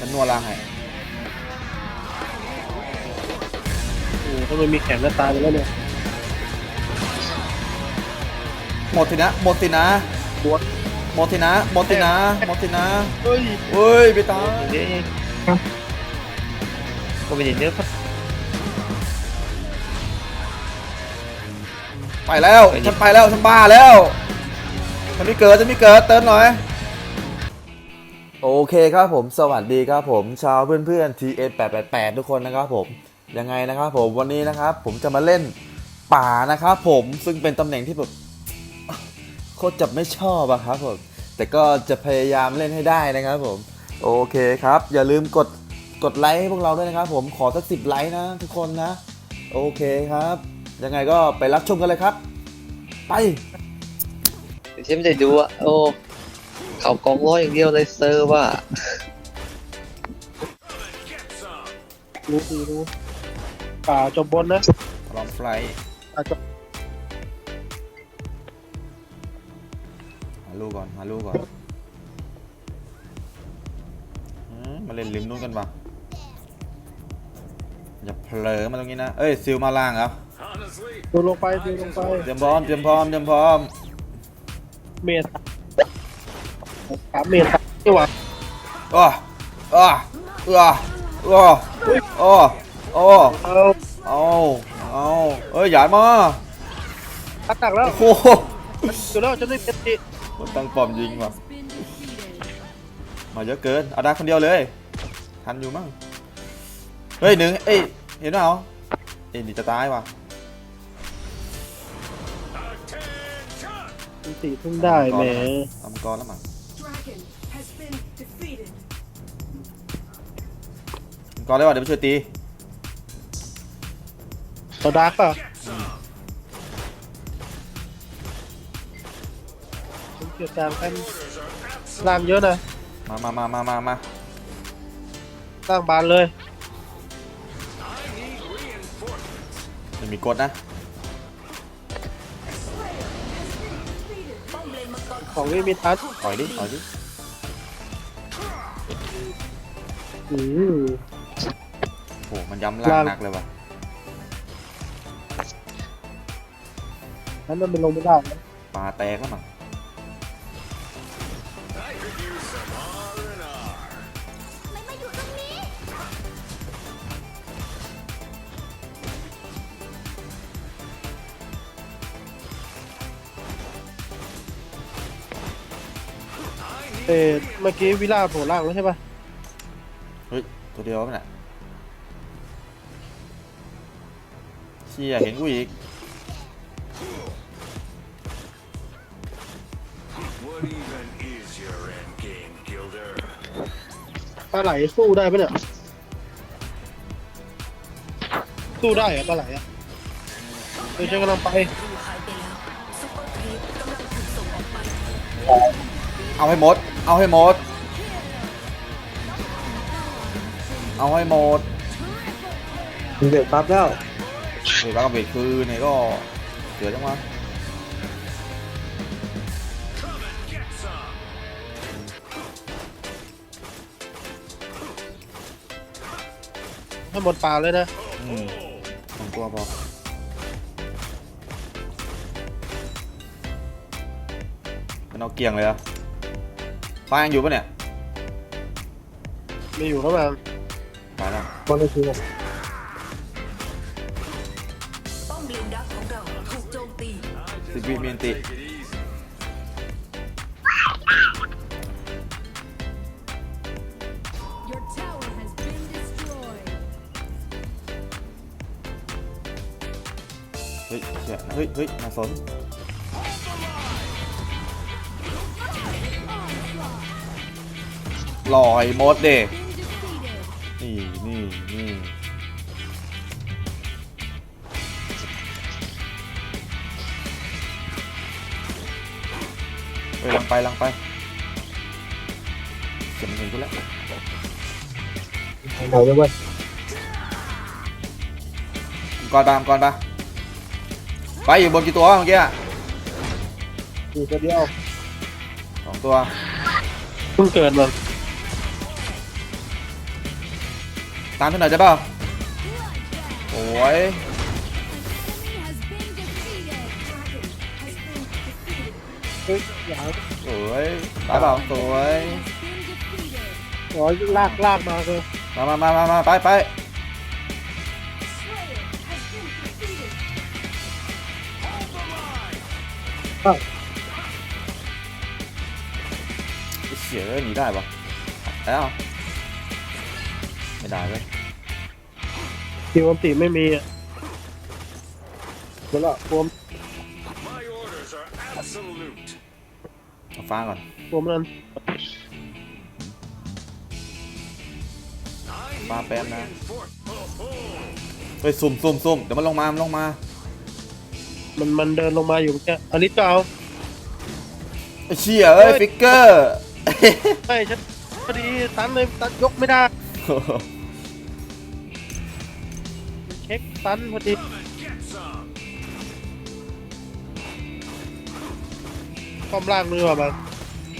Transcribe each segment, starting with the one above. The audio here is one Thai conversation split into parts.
ฉันนัวล่างให้โอ้ถ้ามันมีแข็งก็ตายไปแล้วเนี่ยหมดสินะหมดสินะบวชหมดสินะหมดสินะหมดสินะเฮ้ยเฮ้ยไปตายเดี๋ยวนี้ก็ไม่ได้เนื้อพัดไปแล้วฉันไปแล้วฉันบ้าแล้วฉันไม่เกิดฉันไม่เกิดเติมหน่อย โอเคครับผมสวัสดีครับผมชาวเพื่อนๆ TN 888 ทุกคนนะครับผมยังไงนะครับผมวันนี้นะครับ ผมจะมาเล่นป่านะครับผมซึ่งเป็นตำแหน่งที่แบบโคตรจะไม่ชอบอะครับผมแต่ก็จะพยายามเล่นให้ได้นะครับผมโอเคครับ อย่าลืมกดกดไลค์ให้พวกเราด้วยนะครับผมขอสักสิบไลค์นะทุกคนนะ โอเคครับ ยังไงก็ไปรับชมกันเลยครับ ไปเช่นไม่ได้ดูอะโอ้ เขากองร้อยอย่างเดียวเลยเซอร์ว่ารู้ดีรู้ป่าจบบนนะลองไฟล์ป่าจบหาลูกก่อนหาลูกก่อนอืมมาเล่นริมนู้นกันปะอย่าเผลอมาตรงนี้นะ เอ้ยซิลมาล่างเหรอดูลงไปดูลงไปเตรียมพร้อมเตรียมพร้อมเตรียมพร้อมเมตร สามเมตรนี่หวอ้ออ้ออ้ออ้ออ้ออ้อเอาเอาเอาเอ้ยหยาดมาตัดหนักแล้วโอ้โหดูแล้วจะได้เต็มที่มันตั้งปอมยิงว่ะมาเยอะเกินเอาได้คนเดียวเลยทันอยู่มั้งเฮ้ยหนึ่งเอ้ยเห็นเปล่าเอ้ยนี่จะตายว่ะสี่เพิ่งได้แหมทำกรแล้วมั้ง Dragon has been defeated. ทำกรได้ว่ะเดี๋ยวไปช่วยตีต่อดาร์กป่ะผมเกี่ยวกับกันล่างเยอะนะมามามามามามาล่างบานเลยไม่มีกดนะ ของไม่มีทัชต่อยดิต่อยดิอืม โหมันย้ำล่างหนักเลยว่ะนั้นมันลงไม่ได้นะปลาแตกแล้วมั้ง เออเมื่อกี้วิลล่าโผล่ล่างแล้วใช่ป่ะเฮ้ย ตัวเดียวมั้ยน่ะเชี่ยเห็นกูอีก What even is your end game, Gilder? ปลาไหลสู้ได้ปะเนี่ย สู้ได้เหรอปลาไหลอะเดี๋ยวฉันกำลังไปเอาให้หมด เอาให้หมด เอาให้หมดเดือดปั๊บแล้วเฮ้ยบ้ากระเบิดคือเนี่ยก็เสือจังวะให้หมดป่าเลยนะอืมสองตัวพอมันเอาเกี่ยงเลยอะ ฟ้ายังอยู่ปะเนี่ยมีอยู่ข้างล่างตายแล้วบอลเลยคือป้อมเลนดักของเราถูกโจมตีสิบวิมีอันติ Your tower has been destroyed. เฮ้ยเชี่ยเฮ้ยเฮ้ยมาสน ลอยหมดเด็ Been defeated. นี่นี่นี่เฮ้ยลังไปลังไปเก็บมันเห็นกูแล้วเอาเลยเว้ยก่อนตามก่อนปะไปอยู่บนกี่ตัวเมื่อกี้อะอยู่ตัวเดียวสองตัวเพิ่งเกิดมัน ตามเท่าไหร่ได้เปล่าโอ้ยเฮ้ยอย่าสวยตายเปล่าสวยขอลากลากมาเลยมามามามามาไปไปไอ้เสียหนีได้ปะแล้ว ไม่ได้เว้ยทีมอันติไม่มีอะแล้วก็รวม My orders are absolute. เอาฟ้าก่อนรวมนั้นฟ้าแป๊บนะ For- oh, oh. เฮ้ยซุ่มซุ่มซุ่มเดี๋ยวมันลงมา มันลงมา มันมันเดินลงมาอยู่แค่อันนี้ก็เอาไอ้เชี่ยเอ้ย ฟิกเกอร์ไม่ฉันพอดีตันเลยตันยกไม่ได้ เช็คตันพอดี Come and get some. ความล่างมือว่ะมัน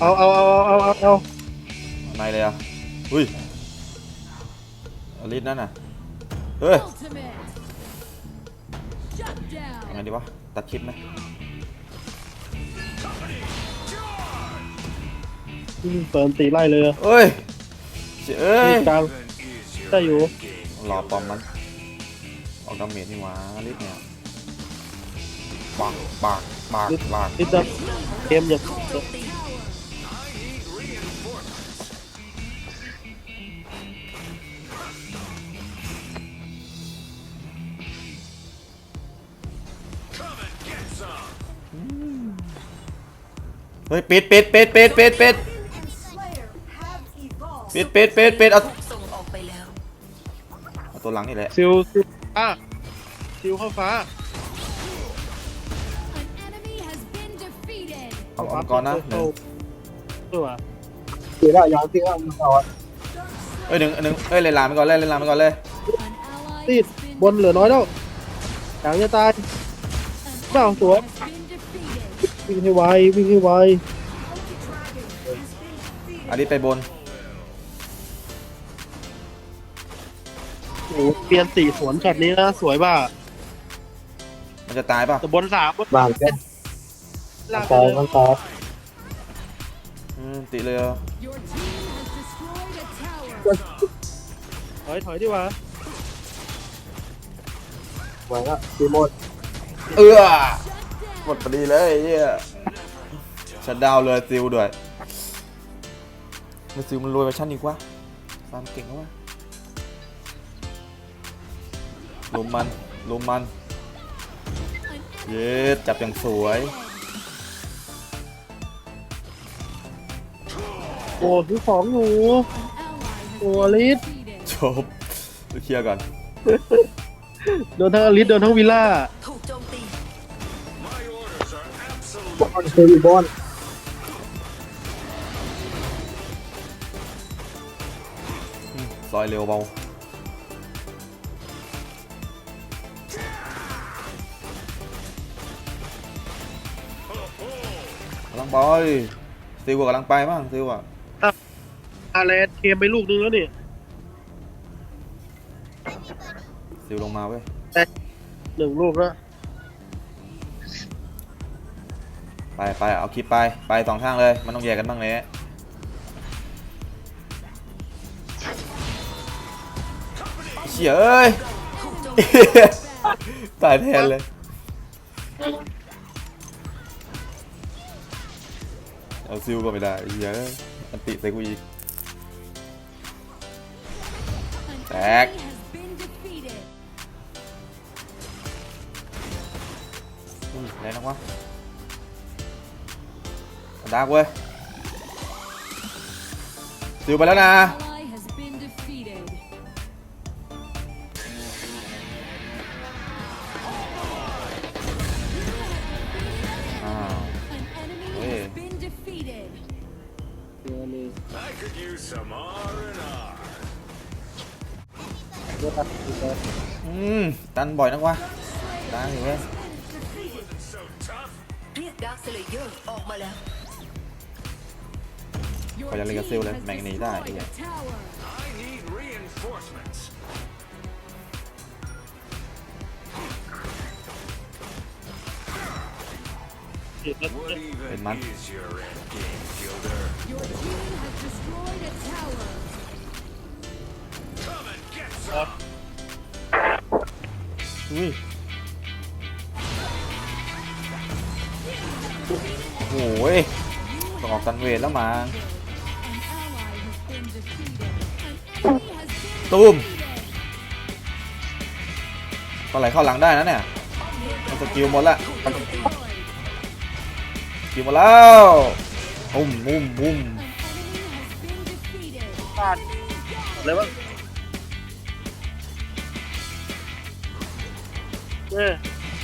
เอาเอาเอาเอาเอาเอาในเลยอะอุ้ยอลิสนั่นน่ะ เฮ้ยยังไงดีวะ ตัดคลิปไหมอืมเปิดตีไล่เลยอะเอ้ย เชี่ยเอ้ยกลาง Even is your ได้อยู่ game. รอปอมมันออกดาเมจนี่หวะอลิสเนี่ยปากปากปากปากนิดเดียวเกมอย่างโจมตี I need reinforcements. เฮ้ยปิดปิดปิดปิดปิดปิด ปิดปิดปิดปิดเอาส่งออกไปแล้ว เอาตัวหลังนี่แหละซิลซิลฟ้าซิลเข้าฟ้าเอาเอาก่อนนะหนึ่งตัวเสียละยางที่ข้างมันเอาอะเอ้ยหนึ่งหนึ่งเอ้ยเล่นลามไปก่อนเลยเล่นลามไปก่อนเลยติดบนเหลือน้อยแล้วยางจะตายเปล่าสวยวิ่งให้ไววิ่งให้ไวอลิสไปบน โอ้โหเปลี่ยนสีสวนช็อตนี้นะสวยป่ะมันจะตายป่ะแต่บนสามบนบางแค่ล่างตายเลยมันตายอืมติเลยเหรอถอยถอยดีกว่าไว้ละซีโมดเอื้อหมดพอดีเลยไอ้เฮียชัดดาวน์เลยซิลด้วยมันซิลมันรวยไปชั้นอีกวะฟาร์มเก่งวะ ลุมมันลุมมันเย็ดจับอย่างสวย โอ้ซื้อของอยู่ โอ้อลิสจบไปเคลียร์ก่อน โดนทั้งอลิสโดนทั้งวิลล่าถูกโจมตี My orders are absolute. บอลเซรีบอลอืมซอยเร็วเบา ลังไปซิลกำลังไปบ้างซิลอะอาแลนด์เคมไปลูกนึงแล้วนี่ซิลลงมาเว้ยหนึ่งลูกแล้วไปไปเอาคลิปไปไปสองทางเลย มันต้องแยกกันบ้างเลยเฉียเอ้ยถูกโจมตายแทนเลย เอาซิลก็ไม่ได้เหี้ยอะอันติใส่กูอีก แตก อุ้ยแรงนักวะดากเว้ยซิลไปแล้วนะ could use some R&R. อืมตันบ่อยนักวะตันอยู่เว้ย So tough. เรียกดาร์คสเลเยอร์ออกมาแล้วพอจะเล่นกับซิลเลยแม่งหนีได้ไอ้เหี้ย I need reinforcements. ดแล้ว What even Hey, man. is your end game, Gilder? Your team has destroyed a tower. Come and get some! อุ้ยโอ้ยต้องออกกันเวทแล้วมั้ง An ally has been defeated. An enemy has been ตุ้ม defeated. ปลาไหลเข้าหลังได้นะเนี่ย มันสกิลหมดละ Destroyed. สกิลหมดแล้วมุมมุมมุม An enemy has been defeated. พลาดอะไรวะเออ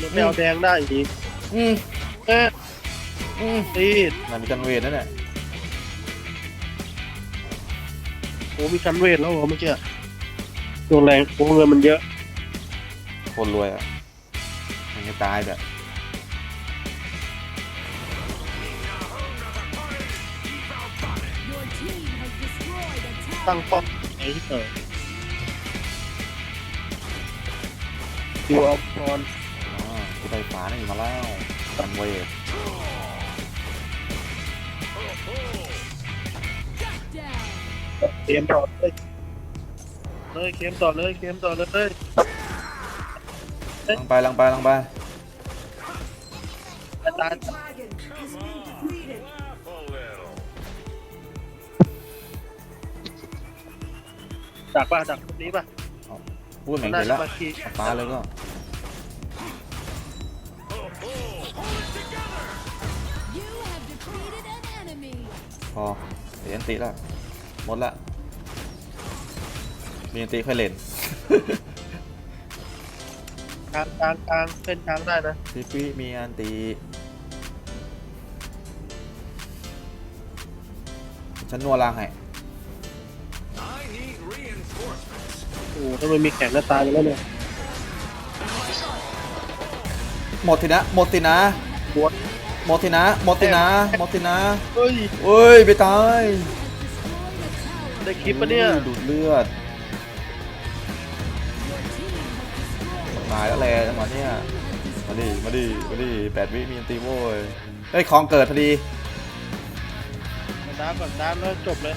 มันไม่เอาแดงได้อีกอืมเอออืมตีดมันมีกันเวทนะเนี่ยโอ้มีคันเวทแล้วเหรอเมื่อกี้ดวงแรงดวงเงินมันเยอะคนรวยอะมันจะตายแบบ ตั้งป้อมไอ้ที่เกิดดูเอาพรอ๋อคือไฟฟ้านี่มาแล้วกันเวท Down. เกมต่อเลยเลยเกมต่อเลยเกมต่อเลยลังไปลังไปลังไปอาจารย์ จากป่ะจากคนนี้ป่ะพูดเหมือนน่าเห็นจะแล้วมาคีเอาฟ้าเลยก็ You have defeated an enemy. พอเสียอันติแล้วหมดละมีอันติค่อยเล่นกลางกลางกลางเส้นกลางได้นะพี่พี่มีอันติฉันนัวลางให้ อ้โหถ้ามันมีแข่งหน้าตายไปแล้วเนี่ยหมดทีนะหมดทีนะบวชหมดทีนะหมดทีนะหมดทีนะเฮ้ย เอ้ยไปตาย Destroyed a tower. ได้คลิปปะเนี่ยอุ้ดูดเลือด Your team has destroyed ตายแล้วแหละจังหวะเนี้ยมาดิมาดิมาดิแปดวิมีอันตีโว้ยเฮ้ยของเกิดพอดีน้ำก่อนน้ำแล้วจบเลย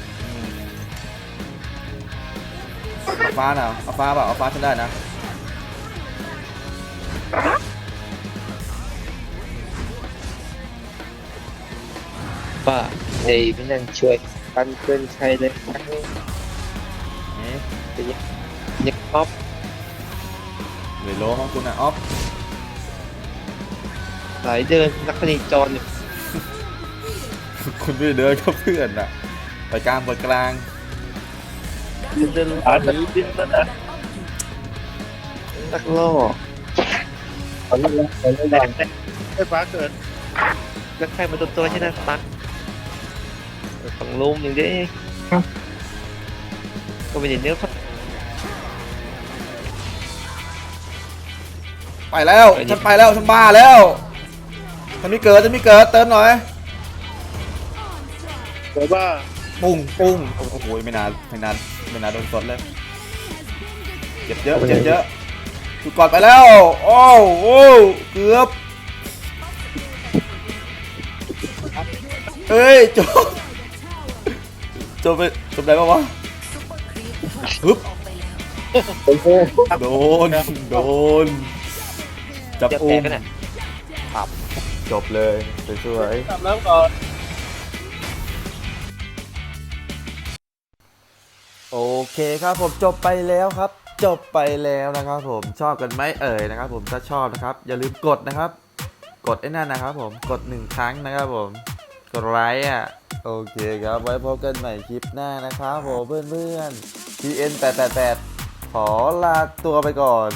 เอาฟ้าน่ะเอาฟ้าเปล่าเอาฟ้าฉันได้นะป้าเจไม่นั่งช่วยปันเกินใครเลยนี่ยังป๊อปเหลยโลของคุณอะออฟสายเดินนักคณิจรเนี่ยคุณไม่เดินกับเพื่อนอะไปกลางไปกลาง เดินผ่านแบบดิ้นแล้วนะนักล่อตอนนี้แล้วตอนนี้แดแล้วงแดงไฟฟ้าเกิดนักใครมาตัวตัวใช่ไหมปักฝั่งลุมอย่างเดียวก็เป็นอย่างเนื้อพัดไปแล้วฉันไปแล้วฉันบ้าแล้วฉันไม่เกิดฉันไม่เกิดเติมหน่อยเกิดว่า ปุ้งปุ้งโอ้โหไม่นานไม่นานไม่นานโดนสดเลยเจ็บเยอะเจ็บเยอะถูกกอดไปแล้ว โอ้โอ้เกือบเฮ้ยจบจบไปจบได้ปะวะซุปเปอร์ครีปถูกฮึบออกไปแล้วเป็นโซ่โดนโดนจับจะอุ้แตกมกันน่ะจบเลยสวยทำแล้วก่อน โอเคครับผมจบไปแล้วครับ จบไปแล้วนะครับ ผมชอบกันไหมเอ่ยนะครับ ผมถ้าชอบนะครับ อย่าลืมกดนะครับ กดไอ้นั่นนะครับ ผมกดหนึ่งครั้งนะครับ ผมกดไลค์อะโอเคครับ ไว้พบกันใหม่คลิปหน้านะครับผมเพื่อนๆ TN 888ขอลาตัวไปก่อน